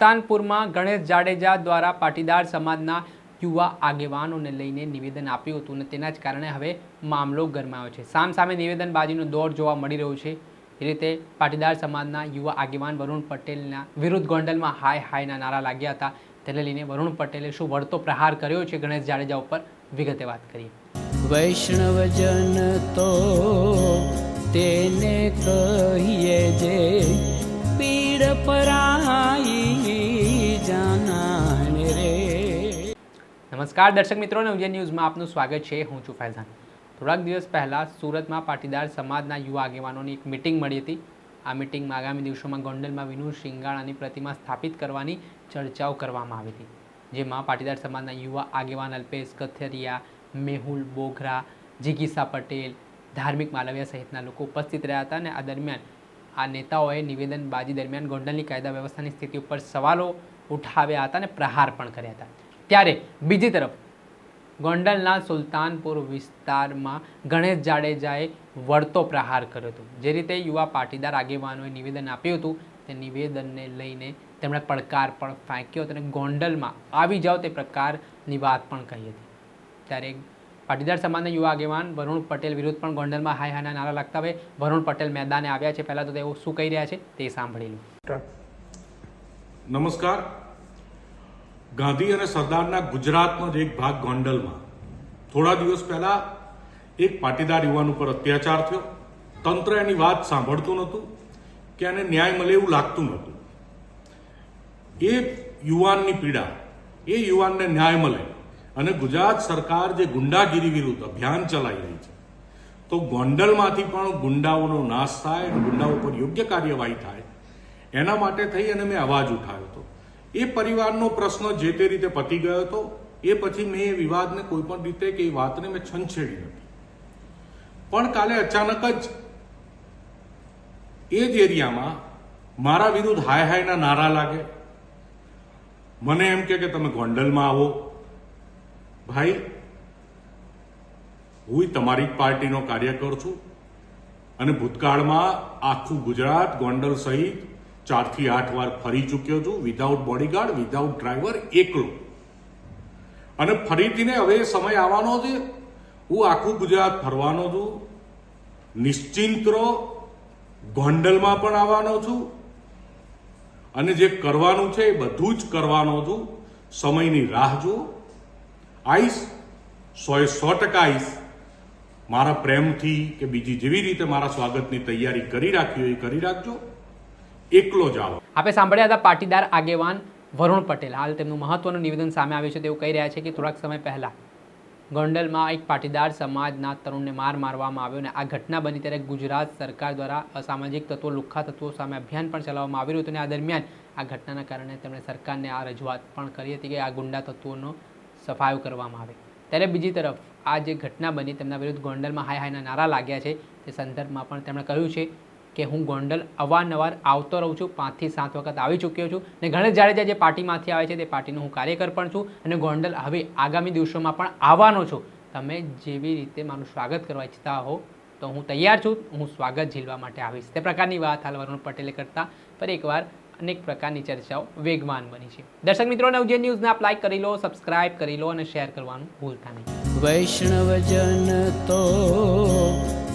સુલતાનપુરમાં ગણેશ જાડેજા દ્વારા પાટીદાર સમાજના યુવા આગેવાનોને લઈને નિવેદન આપ્યું હતું અને તેના જ કારણે હવે મામલો ગરમાયો છે. સામ સામે નિવેદનબાજીનો દોર જોવા મળી રહ્યો છે. એ રીતે પાટીદાર સમાજના યુવા આગેવાન વરુણ પટેલના વિરુદ્ધ ગોંડલમાં હાય હાયના નારા લાગ્યા હતા. તેને લઈને વરુણ પટેલે શું વળતો પ્રહાર કર્યો છે ગણેશ જાડેજા ઉપર? વિગતે વાત કરીએ. વૈષ્ણવજન તો તેને કહીએ નમસ્કાર દર્શક મિત્રો ઉજ્જૈન ન્યૂઝમાં આપનું સ્વાગત છે. હું છું ફૈઝાન. થોડાક દિવસ પહેલાં સુરતમાં પાટીદાર સમાજના યુવા આગેવાનોની એક મિટિંગ મળી હતી. આ મિટિંગમાં આગામી દિવસોમાં ગોંડલમાં વિનુ શિંગાળાની પ્રતિમા સ્થાપિત કરવાની ચર્ચાઓ કરવામાં આવી હતી. જેમાં પાટીદાર સમાજના યુવા આગેવાન અલ્પેશ કથેરિયા મેહુલ બોઘરા, જિગીસા પટેલ, ધાર્મિક માલવિયા સહિતના લોકો ઉપસ્થિત રહ્યા હતા અને આ દરમિયાન આ નેતાઓએ નિવેદનબાજી દરમિયાન ગોંડલની કાયદા વ્યવસ્થાની સ્થિતિ ઉપર સવાલો ઉઠાવ્યા હતા અને પ્રહાર પણ કર્યા હતા. ત્યારે બીજી તરફ ગોંડલના સુલતાનપુર વિસ્તારમાં ગણેશ જાડેજાએ વળતો પ્રહાર કર્યો હતો. જે રીતે યુવા પાટીદાર આગેવાનોએ નિવેદન આપ્યું હતું, તે નિવેદનને લઈને તેમણે પડકાર પણ ફેંક્યો હતો અને ગોંડલમાં આવી જાઓ તે પ્રકારની વાત પણ કહી હતી. ત્યારે પાટીદાર સમાજના યુવા આગેવાન વરુણ પટેલ વિરુદ્ધ પણ ગોંડલમાં હાય હાના નારા લાગતા હવે વરુણ પટેલ મેદાને આવ્યા છે. પહેલાં તો તેઓ શું કહી રહ્યા છે તે સાંભળી લો. નમસ્કાર. ગાંધી અને સરદારના ગુજરાતનો જ એક ભાગ ગોંડલમાં. થોડા દિવસ પહેલા એક પાટીદાર યુવાન ઉપર અત્યાચાર થયો. તંત્ર એની વાત સાંભળતું નહોતું કે એને ન્યાય મળે એવું લાગતું નહોતું. એ યુવાનની પીડા, એ યુવાનને ન્યાય મળે અને ગુજરાત સરકાર જે ગુંડાગીરી વિરુદ્ધ અભિયાન ચલાવી રહી છે, તો ગોંડલમાંથી પણ ગુંડાઓનો નાશ થાય અને ગુંડાઓ પર યોગ્ય કાર્યવાહી થાય, એના માટે થઈ અને મેં અવાજ ઉઠાવ્યો હતો. એ પરિવારનો પ્રશ્ન જે તે રીતે પતી ગયો હતો, એ પછી મેં એ વિવાદને કોઈ પણ રીતે કે એ વાતને મેં છંછેડી નથી. પણ કાલે અચાનક જ એ જ એરિયામાં મારા વિરુદ્ધ હાય હાયના નારા લાગે. મને એમ કે તમે ગોંડલમાં આવો. ભાઈ, હું તમારી જ પાર્ટીનો કાર્યકર છું અને ભૂતકાળમાં આખું ગુજરાત ગોંડલ સહિત ચારથી આઠ વાર ફરી ચૂક્યો છું. વિધાઉટ બોડીગાર્ડ વિધાઉટ ડ્રાઈવર એકલો. અને ફરીથીને હવે સમય આવવાનો છે. હું આખું ગુજરાત ફરવાનો છું. નિશ્ચિંત રહો ગોંડલમાં પણ આવવાનો છું. અને જે કરવાનું છે એ બધું જ કરવાનો છું. સમયની રાહ જુઓ. આઈશ સોએ સો ટકા આઈશ મારા પ્રેમથી કે બીજી જેવી રીતે મારા સ્વાગતની તૈયારી કરી રાખી હોય એ કરી રાખજો. એકલો જ આવો. આપણે સાંભળ્યા હતા પાટીદાર આગેવાન વરુણ પટેલ. હાલ તેમનું મહત્વનું નિવેદન સામે આવ્યું છે. તેવું કહી રહ્યા છે કે થોડાક સમય પહેલાં ગોંડલમાં એક પાટીદાર સમાજના તરુણને માર મારવામાં આવ્યો અને આ ઘટના બની ત્યારે ગુજરાત સરકાર દ્વારા અસામાજિક તત્વો, લુખ્ખા તત્વો સામે અભિયાન પણ ચલાવવામાં આવી હતું અને આ દરમિયાન આ ઘટનાના કારણે તેમણે સરકારને આ રજૂઆત પણ કરી હતી કે આ ગુંડા તત્વોનો સફાયો કરવામાં આવે. ત્યારે બીજી તરફ આ જે ઘટના બની તેમના વિરુદ્ધ ગોંડલમાં હાય હાયના નારા લાગ્યા છે. તે સંદર્ભમાં પણ તેમણે કહ્યું છે કે હું ગોંડલ અવારનવાર આવતો રહું છું, પાંચથી સાત વખત આવી ચૂક્યો છું અને ગણેશ જાડેજા જે પાર્ટીમાંથી આવે છે તે પાર્ટીનો હું કાર્યકર પણ છું અને ગોંડલ હવે આગામી દિવસોમાં પણ આવવાનો છું. તમે જેવી રીતે મારું સ્વાગત કરવા ઈચ્છતા હો તો હું તૈયાર છું, હું સ્વાગત ઝીલવા માટે આવીશ. તે પ્રકારની વાત હાલ વરુણ પટેલે કરતા પર એકવાર અનેક પ્રકારની ચર્ચાઓ વેગવાન બની છે. દર્શક મિત્રો નવજે ન્યૂઝને આપ લાઈક કરી લો સબસ્ક્રાઇબ કરી લો અને શેર કરવાનું ભૂલતા નહીં. વૈષ્ણવજન તો